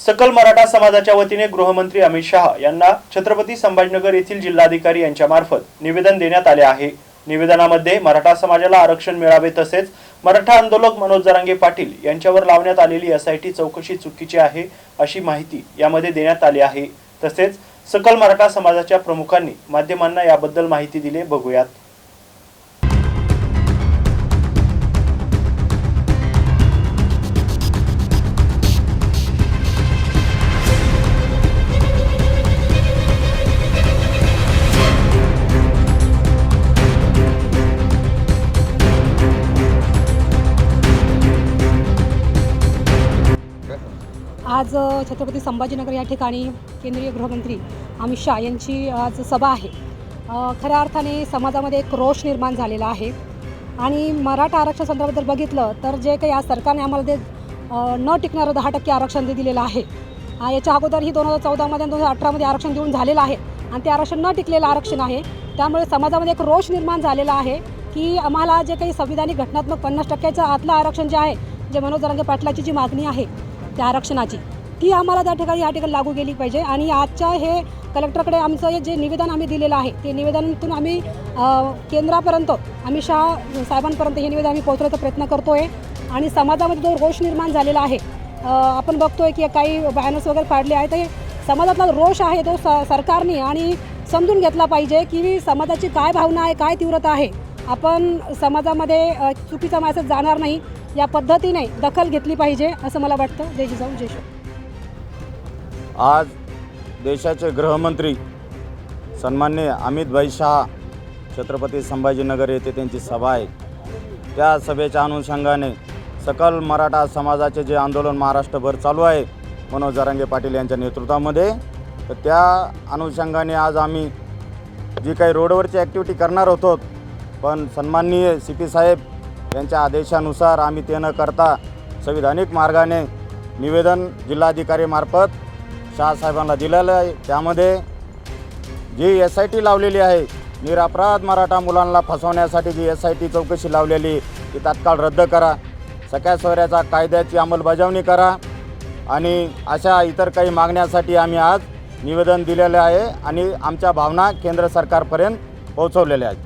सकल मराठा समाजाच्या वतीने गृहमंत्री अमित शहा यांना छत्रपती संभाजीनगर येथील जिल्हाधिकारी यांच्यामार्फत निवेदन देण्यात आले आहे. निवेदनामध्ये मराठा समाजाला आरक्षण मिळावे तसेच मराठा आंदोलक मनोज जरांगे पाटील यांच्यावर लावण्यात आलेली एसआयटी चौकशी चुकीची आहे अशी माहिती यामध्ये देण्यात आली आहे. तसेच सकल मराठा समाजाच्या प्रमुखांनी माध्यमांना याबद्दल माहिती दिली बघूयात. आज छत्रपती संभाजीनगर या ठिकाणी केंद्रीय गृहमंत्री अमित शहा यांची आज सभा आहे. खऱ्या अर्थाने समाजामध्ये एक रोष निर्माण झालेला आहे. आणि मराठा आरक्षण संदर्भात जर बघितलं तर जे काही आज सरकारने आम्हाला ते न टिकणारं दहा टक्के आरक्षण दिलेलं आहे याच्या अगोदर ही दोन हजार चौदामध्ये आणि दोन हजार अठरामध्ये आरक्षण देऊन झालेलं आहे. आणि ते आरक्षण न टिकलेलं आरक्षण आहे. त्यामुळे समाजामध्ये एक रोष निर्माण झालेला आहे की आम्हाला जे काही संविधानिक घटनात्मक पन्नास टक्क्याचं आतलं आरक्षण जे आहे जे मनोज जरांगे पाटलाची जी मागणी आहे त्या आरक्षणाची. ती आम्हाला त्या ठिकाणी या ठिकाणी लागू केली पाहिजे आणि आजच्या हे कलेक्टरकडे आमचं हे जे निवेदन आम्ही दिलेलं आहे ते निवेदनातून आम्ही केंद्रापर्यंत अमित शहा साहेबांपर्यंत हे निवेदन आम्ही पोहोचवण्याचा प्रयत्न करतो आहे आणि समाजामध्ये जो रोष निर्माण झालेला आहे आपण बघतोय की काही बॅनर्स वगैरे काढले आहेत ते समाजातला रोष आहे तो स सरकारने आणि समजून घेतला पाहिजे की समाजाची काय भावना आहे काय तीव्रता आहे. आपण समाजामध्ये चुकीचा मॅसेज जाणार नाही. या पद्धतीने दखल घेतली पाहिजे असं मला वाटतं. जय जिजाऊ जय शिव. आज देशाचे गृहमंत्री सन्मान्य अमितभाई शहा छत्रपती संभाजीनगर येथे त्यांची सभा आहे. त्या सभेच्या अनुषंगाने सकल मराठा समाजाचे जे आंदोलन महाराष्ट्रभर चालू आहे मनोज जरांगे पाटील यांच्या नेतृत्वामध्ये तर त्या अनुषंगाने आज आम्ही जी काही रोडवरची ॲक्टिव्हिटी करणार होतो पण सन्माननीय सी पी साहेब त्यांच्या आदेशानुसार आम्ही ते न करता संविधानिक मार्गाने निवेदन जिल्हाधिकारीमार्फत शाहसाहेबांना दिलेलं आहे. त्यामध्ये जी एस आय टी लावलेली आहे निरापराध मराठा मुलांना फसवण्यासाठी जी एस आय टी चौकशी लावलेली ती तात्काळ रद्द करा. सगळ्या सोयऱ्याचा कायद्याची अंमलबजावणी करा आणि अशा इतर काही मागण्यासाठी आम्ही आज निवेदन दिलेलं आहे आणि आमच्या भावना केंद्र सरकारपर्यंत पोहोचवलेल्या आहेत.